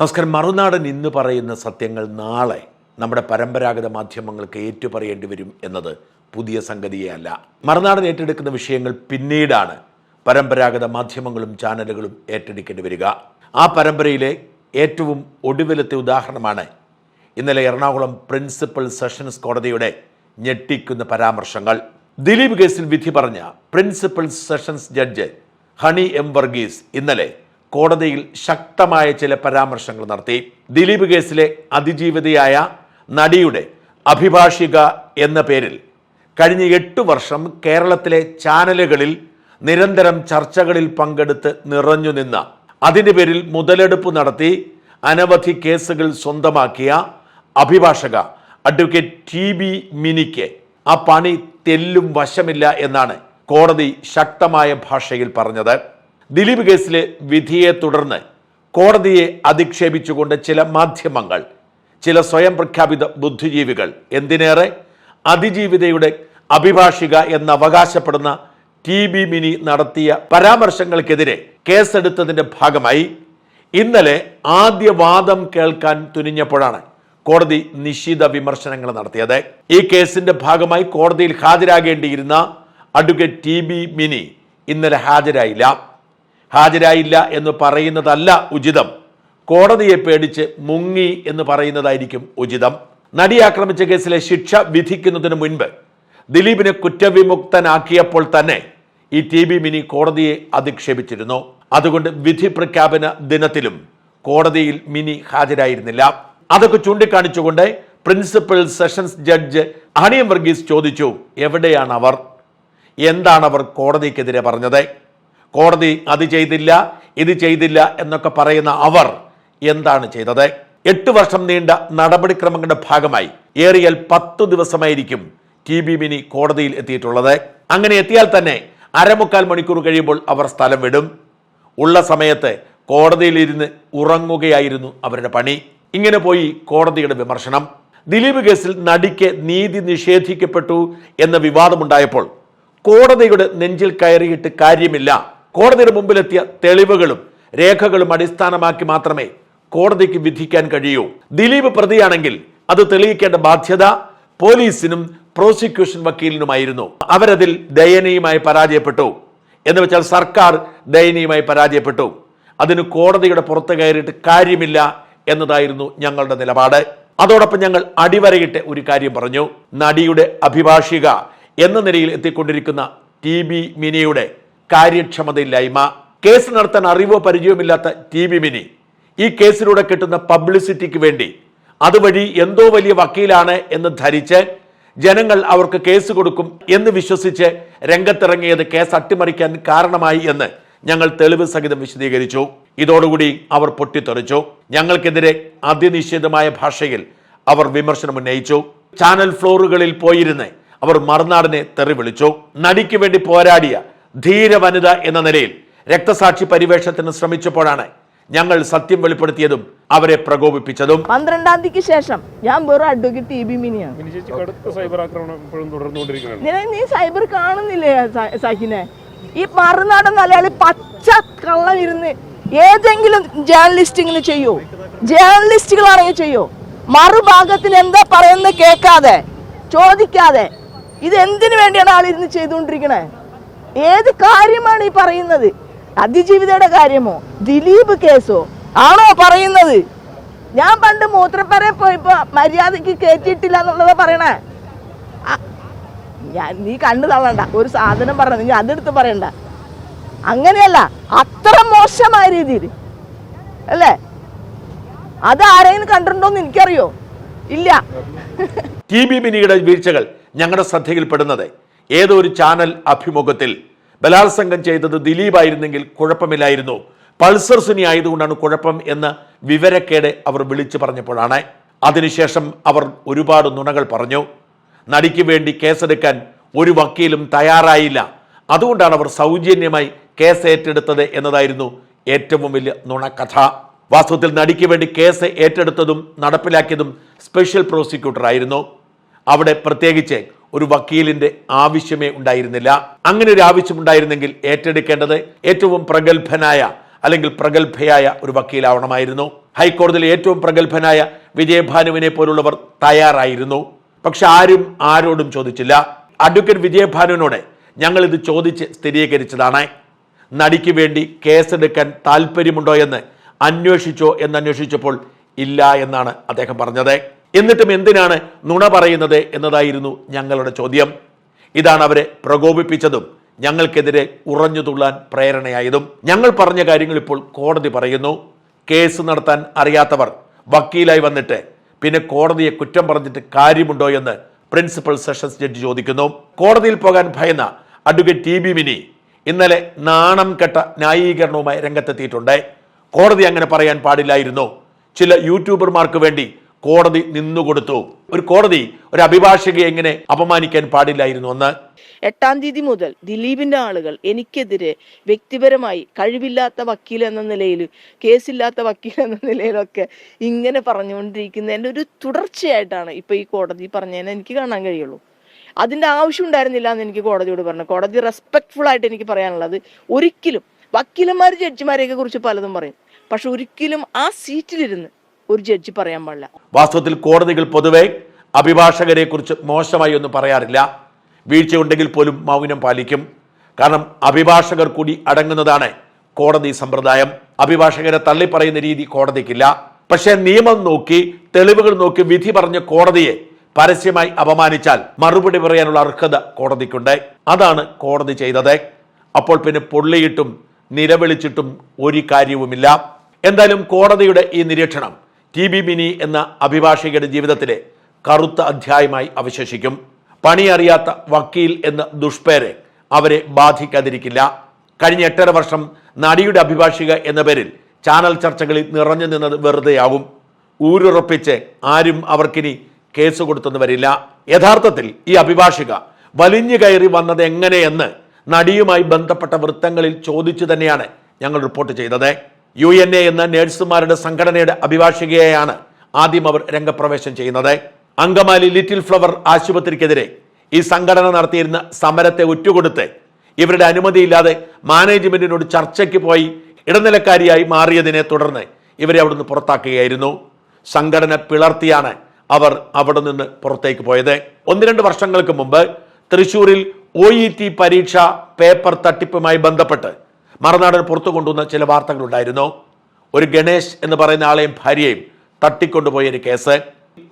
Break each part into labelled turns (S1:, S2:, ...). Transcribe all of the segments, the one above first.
S1: നമസ്കാരം. മറുനാടൻ ഇന്ന് പറയുന്ന സത്യങ്ങൾ നാളെ നമ്മുടെ പരമ്പരാഗത മാധ്യമങ്ങൾക്ക് ഏറ്റുപറയേണ്ടി വരും എന്നത് പുതിയ സംഗതിയല്ല. മറുനാടൻ ഏറ്റെടുക്കുന്ന വിഷയങ്ങൾ പിന്നീടാണ് പരമ്പരാഗത മാധ്യമങ്ങളും ചാനലുകളും ഏറ്റെടുക്കേണ്ടി വരിക. ആ പരമ്പരയിലെ ഏറ്റവും ഒടുവിലത്തെ ഉദാഹരണമാണ് ഇന്നലെ എറണാകുളം പ്രിൻസിപ്പൽ സെഷൻസ് കോടതിയുടെ ഞെട്ടിക്കുന്ന പരാമർശങ്ങൾ. ദിലീപ് കേസിൽ വിധി പറഞ്ഞ principal sessions judge Honey M Varghese ഇന്നലെ കോടതിയിൽ ശക്തമായ ചില പരാമർശങ്ങൾ നടത്തി. ദിലീപ് കേസിലെ അതിജീവിതയായ നടിയുടെ അഭിഭാഷിക എന്ന പേരിൽ കഴിഞ്ഞ എട്ട് വർഷം കേരളത്തിലെ ചാനലുകളിൽ നിരന്തരം ചർച്ചകളിൽ പങ്കെടുത്ത് നിറഞ്ഞു നിന്ന അതിന്റെ പേരിൽ മുതലെടുപ്പ് നടത്തി അനവധി കേസുകൾ സ്വന്തമാക്കിയ അഭിഭാഷക അഡ്വക്കേറ്റ് ടി ബി മിനിക്ക് ആ പണി തെല്ലും വശമില്ല എന്നാണ് കോടതി ശക്തമായ ഭാഷയിൽ പറഞ്ഞത്. ദിലീപ് കേസിലെ വിധിയെ തുടർന്ന് കോടതിയെ അധിക്ഷേപിച്ചുകൊണ്ട് ചില മാധ്യമങ്ങൾ ചില സ്വയം പ്രഖ്യാപിത ബുദ്ധിജീവികൾ എന്തിനേറെ? അതിജീവിതയുടെ അഭിഭാഷിക എന്ന് അവകാശപ്പെടുന്ന ടി ബി മിനി നടത്തിയ പരാമർശങ്ങൾക്കെതിരെ കേസെടുത്തതിന്റെ ഭാഗമായി ഇന്നലെ ആദ്യ വാദം കേൾക്കാൻ തുനിഞ്ഞപ്പോഴാണ് കോടതി നിശ്ചിത വിമർശനങ്ങൾ നടത്തിയത്. ഈ കേസിന്റെ ഭാഗമായി കോടതിയിൽ ഹാജരാകേണ്ടിയിരുന്ന അഡ്വക്കേറ്റ് ടി ബി മിനി ഇന്നലെ ഹാജരായില്ല. ഹാജരായില്ല എന്ന് പറയുന്നതല്ല ഉചിതം. കോടതിയെ പേടിച്ച് മുങ്ങി എന്ന് പറയുന്നതായിരിക്കും ഉചിതം. നടി ആക്രമിച്ച കേസിലെ ശിക്ഷ വിധിക്കുന്നതിന് മുൻപ് ദിലീപിനെ കുറ്റവിമുക്തനാക്കിയപ്പോൾ തന്നെ ഈ ടി ബി മിനി കോടതിയെ അധിക്ഷേപിച്ചിരുന്നു. അതുകൊണ്ട് വിധി പ്രഖ്യാപന ദിനത്തിലും കോടതിയിൽ മിനി ഹാജരായിരുന്നില്ല. അതൊക്കെ ചൂണ്ടിക്കാണിച്ചുകൊണ്ട് principal sessions judge Honey M Varghese ചോദിച്ചു എവിടെയാണ് അവർ? എന്താണ് അവർ കോടതിക്കെതിരെ പറഞ്ഞത്? കോടതി അത് ചെയ്തില്ല ഇത് ചെയ്തില്ല എന്നൊക്കെ പറയുന്ന അവർ എന്താണ് ചെയ്തത്? എട്ട് വർഷം നീണ്ട നടപടിക്രമങ്ങളുടെ ഭാഗമായി ഏറിയൽ പത്തു ദിവസമായിരിക്കും ടി ബി മിനി കോടതിയിൽ എത്തിയിട്ടുള്ളത്. അങ്ങനെ എത്തിയാൽ തന്നെ അരമുക്കാൽ മണിക്കൂർ കഴിയുമ്പോൾ അവർ സ്ഥലം വിടും. ഉള്ള സമയത്ത് കോടതിയിലിരുന്ന് ഉറങ്ങുകയായിരുന്നു അവരുടെ പണി. ഇങ്ങനെ പോയി കോടതിയുടെ വിമർശനം. ദിലീപ് കേസിൽ നടിക്ക് നീതി നിഷേധിക്കപ്പെട്ടു എന്ന വിവാദമുണ്ടായപ്പോൾ കോടതിയുടെ നെഞ്ചിൽ കയറിയിട്ട് കാര്യമില്ല. കോടതിയുടെ മുമ്പിലെത്തിയ തെളിവുകളും രേഖകളും അടിസ്ഥാനമാക്കി മാത്രമേ കോടതിക്ക് വിധിക്കാൻ കഴിയൂ. ദിലീപ് പ്രതിയാണെങ്കിൽ അത് തെളിയിക്കേണ്ട ബാധ്യത പോലീസിനും പ്രോസിക്യൂഷൻ വക്കീലിനുമായിരുന്നു. അവരതിൽ ദയനീയമായി പരാജയപ്പെട്ടു. എന്ന് വെച്ചാൽ സർക്കാർ ദയനീയമായി പരാജയപ്പെട്ടു. അതിന് കോടതിയുടെ പുറത്ത് കയറിയിട്ട് കാര്യമില്ല എന്നതായിരുന്നു ഞങ്ങളുടെ നിലപാട്. അതോടൊപ്പം ഞങ്ങൾ അടിവരയിട്ട് ഒരു കാര്യം പറഞ്ഞു. നടിയുടെ അഭിഭാഷിക എന്ന നിലയിൽ എത്തിക്കൊണ്ടിരിക്കുന്ന ടി ബി മിനിയുടെ കാര്യക്ഷമതയില്ലായ്മ കേസ് നടത്താൻ അറിവോ പരിചയമില്ലാത്ത ടി വി മിനി. ഈ കേസിലൂടെ കിട്ടുന്ന പബ്ലിസിറ്റിക്ക് വേണ്ടി. അതുവഴി എന്തോ വലിയ വക്കീലാണ് എന്ന് ധരിച്ച് ജനങ്ങൾ അവർക്ക് കേസ് കൊടുക്കും എന്ന് വിശ്വസിച്ച് രംഗത്തിറങ്ങിയത് കേസ് അട്ടിമറിക്കാൻ കാരണമായി എന്ന് ഞങ്ങൾ തെളിവ് സഹിതം വിശദീകരിച്ചു. ഇതോടുകൂടി അവർ പൊട്ടിത്തെറിച്ചു. ഞങ്ങൾക്കെതിരെ അതിനിശ്ചിതമായ ഭാഷയിൽ അവർ വിമർശനം ഉന്നയിച്ചു. ചാനൽ ഫ്ലോറുകളിൽ പോയിരുന്ന് അവർ മറുനാടിനെ തെറി വിളിച്ചു നടിക്ക് വേണ്ടി പോരാടിയ ധീര വനിത എന്ന നിലയിൽ രക്തസാക്ഷി പരിവേഷത്തിന് ശ്രമിച്ചപ്പോഴാണ് ഞങ്ങൾ സത്യം വെളിപ്പെടുത്തിയതും അവരെ പ്രകോപിപ്പിച്ചതും.
S2: പന്ത്രണ്ടാം തീയതിക്ക് ശേഷം ഞാൻ വെറും അഡ്വക്കേറ്റ് ടി ബി മിനിയാണ്. നീ സൈബർ കാണുന്നില്ലേ സഹിനെ? ഈ മറുനാടൻ മലയാളി പച്ച കള്ളം ഇരുന്ന് ഏതെങ്കിലും ജേർണലിസ്റ്റ് ചെയ്യൂ. ചെയ്യോ ജേർണലിസ്റ്റുകളാണെങ്കിൽ ചെയ്യോ. മറുഭാഗത്തിന് എന്താ പറയുന്നത് കേൾക്കാതെ ചോദിക്കാതെ. ഇത് എന്തിനു വേണ്ടിയാണ് ആളിരുന്ന് ചെയ്തുകൊണ്ടിരിക്കണേ? ഏത് കാര്യമാണ് ഈ പറയുന്നത്? അതിജീവിതയുടെ കാര്യമോ? ദിലീപ് കേസോ? ആണോ പറയുന്നത്? ഞാൻ പണ്ട് മൂത്രപ്പരെ പോയപ്പോ മര്യാദയ്ക്ക് കയറ്റിയിട്ടില്ല എന്നുള്ളതാ പറയണേ. ഞാൻ നീ കണ്ണു തള്ളണ്ട. ഒരു സാധനം പറഞ്ഞ നീ അതെടുത്ത് പറയണ്ട. അങ്ങനെയല്ല അത്ര മോശമായ രീതിയിൽ. അല്ലേ? അത് ആരെങ്കിലും കണ്ടിട്ടുണ്ടോന്ന് എനിക്കറിയോ? ഇല്ല.
S1: ടി ബി മിനിയുടെ വീഴ്ചകൾ ഞങ്ങളുടെ ശ്രദ്ധയിൽപ്പെടുന്നത്. ഏതോ ഒരു ചാനൽ അഭിമുഖത്തിൽ ബലാത്സംഗം ചെയ്തത് ദിലീപ് ആയിരുന്നെങ്കിൽ കുഴപ്പമില്ലായിരുന്നു. പൾസർ സുനി ആയതുകൊണ്ടാണ് കുഴപ്പം എന്ന് വിവരക്കേട് അവർ വിളിച്ചു പറഞ്ഞപ്പോഴാണ്. അതിനുശേഷം അവർ ഒരുപാട് നുണകൾ പറഞ്ഞു. നടിക്ക് വേണ്ടി കേസെടുക്കാൻ ഒരു വക്കീലും തയ്യാറായില്ല. അതുകൊണ്ടാണ് അവർ സൗജന്യമായി കേസ് ഏറ്റെടുത്തത് എന്നതായിരുന്നു ഏറ്റവും വലിയ നുണക്കഥ. വാസ്തവത്തിൽ നടിക്ക് വേണ്ടി കേസ് ഏറ്റെടുത്തതും നടപ്പിലാക്കിയതും സ്പെഷ്യൽ പ്രോസിക്യൂട്ടർ ആയിരുന്നു അവിടെ പ്രത്യേകിച്ച് ഒരു വക്കീലിന്റെ ആവശ്യമേ ഉണ്ടായിരുന്നില്ല. അങ്ങനെ ഒരു ആവശ്യം ഉണ്ടായിരുന്നെങ്കിൽ ഏറ്റെടുക്കേണ്ടത് ഏറ്റവും പ്രഗത്ഭനായ അല്ലെങ്കിൽ പ്രഗത്ഭയായ ഒരു വക്കീലാവണമായിരുന്നു. ഹൈക്കോടതിയിലെ ഏറ്റവും പ്രഗത്ഭനായ വിജയഭാനുവിനെ പോലുള്ളവർ തയ്യാറായിരുന്നു. പക്ഷെ ആരും ആരോടും ചോദിച്ചില്ല. അഡ്വക്കേറ്റ് വിജയഭാനുവിനോട് ഞങ്ങൾ ഇത് ചോദിച്ച് സ്ഥിരീകരിച്ചതാണ്. നടിക്ക് വേണ്ടി കേസെടുക്കാൻ താല്പര്യമുണ്ടോ എന്ന് അന്വേഷിച്ചോ എന്ന് അന്വേഷിച്ചപ്പോൾ ഇല്ല എന്നാണ് അദ്ദേഹം പറഞ്ഞത്. എന്നിട്ടും എന്തിനാണ് നുണ പറയുന്നത് എന്നതായിരുന്നു ഞങ്ങളുടെ ചോദ്യം. ഇതാണ് അവരെ പ്രകോപിപ്പിച്ചതും ഞങ്ങൾക്കെതിരെ ഉറഞ്ഞു തുള്ളാൻ പ്രേരണയായതും. ഞങ്ങൾ പറഞ്ഞ കാര്യങ്ങൾ ഇപ്പോൾ കോടതി പറയുന്നു. കേസ് നടത്താൻ അറിയാത്തവർ വക്കീലായി വന്നിട്ട് പിന്നെ കോടതിയെ കുറ്റം പറഞ്ഞിട്ട് കാര്യമുണ്ടോ എന്ന് പ്രിൻസിപ്പൽ സെഷൻസ് ജഡ്ജി ചോദിക്കുന്നു. കോടതിയിൽ പോകാൻ ഭയന്ന അഡ്വക്കേറ്റ് ടി ബി മിനി ഇന്നലെ നാണം കെട്ട ന്യായീകരണവുമായി രംഗത്തെത്തിയിട്ടുണ്ട്. കോടതി അങ്ങനെ പറയാൻ പാടില്ലായിരുന്നു. ചില യൂട്യൂബർമാർക്ക് വേണ്ടി കോടതി നിന്നുകൊടുത്തു. ഒരു കോടതി ഒരു അഭിഭാഷകയെ എങ്ങനെ അപമാനിക്കാൻ പാടില്ലായിരുന്നു? എന്ന്
S2: എട്ടാം തീയതി മുതൽ ദിലീപിന്റെ ആളുകൾ എനിക്കെതിരെ വ്യക്തിപരമായി കഴിവില്ലാത്ത വക്കീൽ എന്ന നിലയിൽ കേസില്ലാത്ത വക്കീൽ എന്ന നിലയിലൊക്കെ ഇങ്ങനെ പറഞ്ഞുകൊണ്ടിരിക്കുന്നതിന്റെ ഒരു തുടർച്ചയായിട്ടാണ് ഇപ്പൊ ഈ കോടതി പറഞ്ഞതിനെ എനിക്ക് കാണാൻ കഴിയുള്ളൂ. അതിന്റെ ആവശ്യം ഉണ്ടായിരുന്നില്ല എന്ന് എനിക്ക് കോടതിയോട് പറഞ്ഞു. കോടതി റെസ്പെക്ട്ഫുൾ ആയിട്ട് എനിക്ക് പറയാനുള്ളത് ഒരിക്കലും വക്കീലന്മാർ ജഡ്ജിമാരെയൊക്കെ കുറിച്ച് പലതും പറയും. പക്ഷെ ഒരിക്കലും ആ സീറ്റിലിരുന്ന് ഒരു ജഡ്ജി പറയാൻ പാടില്ല.
S1: വാസ്തവത്തിൽ കോടതികൾ പൊതുവെ അഭിഭാഷകരെ കുറിച്ച് മോശമായി ഒന്നും പറയാറില്ല. വീഴ്ചയുണ്ടെങ്കിൽ പോലും മൗനം പാലിക്കും. കാരണം അഭിഭാഷകർ കൂടി അടങ്ങുന്നതാണ് കോടതി സമ്പ്രദായം. അഭിഭാഷകരെ തള്ളിപ്പറയുന്ന രീതി കോടതിക്കില്ല. പക്ഷേ നിയമം നോക്കി തെളിവുകൾ നോക്കി വിധി പറഞ്ഞ കോടതിയെ പരസ്യമായി അപമാനിച്ചാൽ മറുപടി പറയാനുള്ള അർഹത കോടതിക്കുണ്ട്. അതാണ് കോടതി ചെയ്തത്. അപ്പോൾ പിന്നെ പൊള്ളിയിട്ടും നിലവിളിച്ചിട്ടും ഒരു കാര്യവുമില്ല. എന്തായാലും കോടതിയുടെ ഈ നിരീക്ഷണം ടി ബി മിനി എന്ന അഭിഭാഷകയുടെ ജീവിതത്തിലെ കറുത്ത അധ്യായമായി അവശേഷിക്കും. പണിയറിയാത്ത വക്കീൽ എന്ന ദുഷ്പേര് അവരെ ബാധിക്കാതിരിക്കില്ല. കഴിഞ്ഞ എട്ടര വർഷം നടിയുടെ അഭിഭാഷിക എന്ന പേരിൽ ചാനൽ ചർച്ചകളിൽ നിറഞ്ഞു നിന്നത് വെറുതെയാവും ഊരുറപ്പിച്ച് ആരും അവർക്കിനി കേസ് കൊടുത്തെന്ന് വരില്ല. യഥാർത്ഥത്തിൽ ഈ അഭിഭാഷിക വലിഞ്ഞു കയറി വന്നത് എങ്ങനെയെന്ന് നടിയുമായി ബന്ധപ്പെട്ട വൃത്തങ്ങളിൽ ചോദിച്ചു തന്നെയാണ് ഞങ്ങൾ റിപ്പോർട്ട് ചെയ്തത്. യു എൻ എ എന്ന നേഴ്സുമാരുടെ സംഘടനയുടെ അഭിഭാഷികയെയാണ് ആദ്യം അവർ രംഗപ്രവേശം ചെയ്യുന്നത്. അങ്കമാലി ലിറ്റിൽ ഫ്ലവർ ആശുപത്രിക്കെതിരെ ഈ സംഘടന നടത്തിയിരുന്ന സമരത്തെ ഉറ്റുകൊടുത്ത് ഇവരുടെ അനുമതിയില്ലാതെ മാനേജ്മെന്റിനോട് ചർച്ചയ്ക്ക് പോയി ഇടനിലക്കാരിയായി മാറിയതിനെ തുടർന്ന് ഇവരെ അവിടുന്ന് പുറത്താക്കുകയായിരുന്നു. സംഘടന പിളർത്തിയാണ് അവർ അവിടെ നിന്ന് പുറത്തേക്ക് പോയത്. ഒന്ന് രണ്ട് വർഷങ്ങൾക്ക് മുമ്പ് തൃശൂരിൽ ഒ പരീക്ഷ പേപ്പർ തട്ടിപ്പുമായി ബന്ധപ്പെട്ട് മറുനാടൻ പുറത്തു കൊണ്ടുവന്ന ചില വാർത്തകളുണ്ടായിരുന്നു. ഒരു ഗണേഷ് എന്ന് പറയുന്ന ആളെയും ഭാര്യയും തട്ടിക്കൊണ്ടുപോയ ഒരു കേസ്.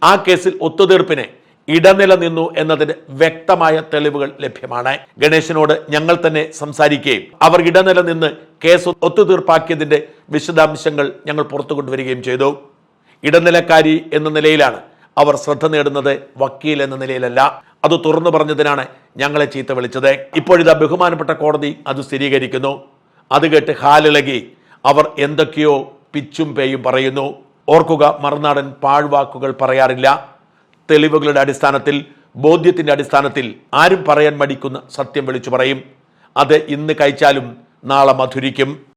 S1: ആ കേസിൽ ഒത്തുതീർപ്പിന് ഇടനില നിന്നു എന്നതിന് വ്യക്തമായ തെളിവുകൾ ലഭ്യമാണ്. ഗണേശനോട് ഞങ്ങൾ തന്നെ സംസാരിക്കുകയും അവർ ഇടനില നിന്ന് കേസ് ഒത്തുതീർപ്പാക്കിയതിന്റെ വിശദാംശങ്ങൾ ഞങ്ങൾ പുറത്തു കൊണ്ടുവരികയും ചെയ്തു. ഇടനിലക്കാരി എന്ന നിലയിലാണ് അവർ ശ്രദ്ധ നേടുന്നത്. വക്കീൽ എന്ന നിലയിലല്ല. അത് തുറന്നു പറഞ്ഞതിനാണ് ഞങ്ങളെ ചീത്ത വിളിച്ചത്. ഇപ്പോഴിതാ ബഹുമാനപ്പെട്ട കോടതി അത് സ്ഥിരീകരിക്കുന്നു. അത് കേട്ട് ഹാലിളകി അവർ എന്തൊക്കെയോ പിച്ചും പേയും പറയുന്നു. ഓർക്കുക മറുനാടൻ പാഴ്വാക്കുകൾ പറയാറില്ല. തെളിവുകളുടെ അടിസ്ഥാനത്തിൽ ബോധ്യത്തിന്റെ അടിസ്ഥാനത്തിൽ ആരും പറയാൻ മടിക്കുന്ന സത്യം വിളിച്ചു പറയും. അത് ഇന്ന് കഴിച്ചാലും നാളെ മധുരിക്കും.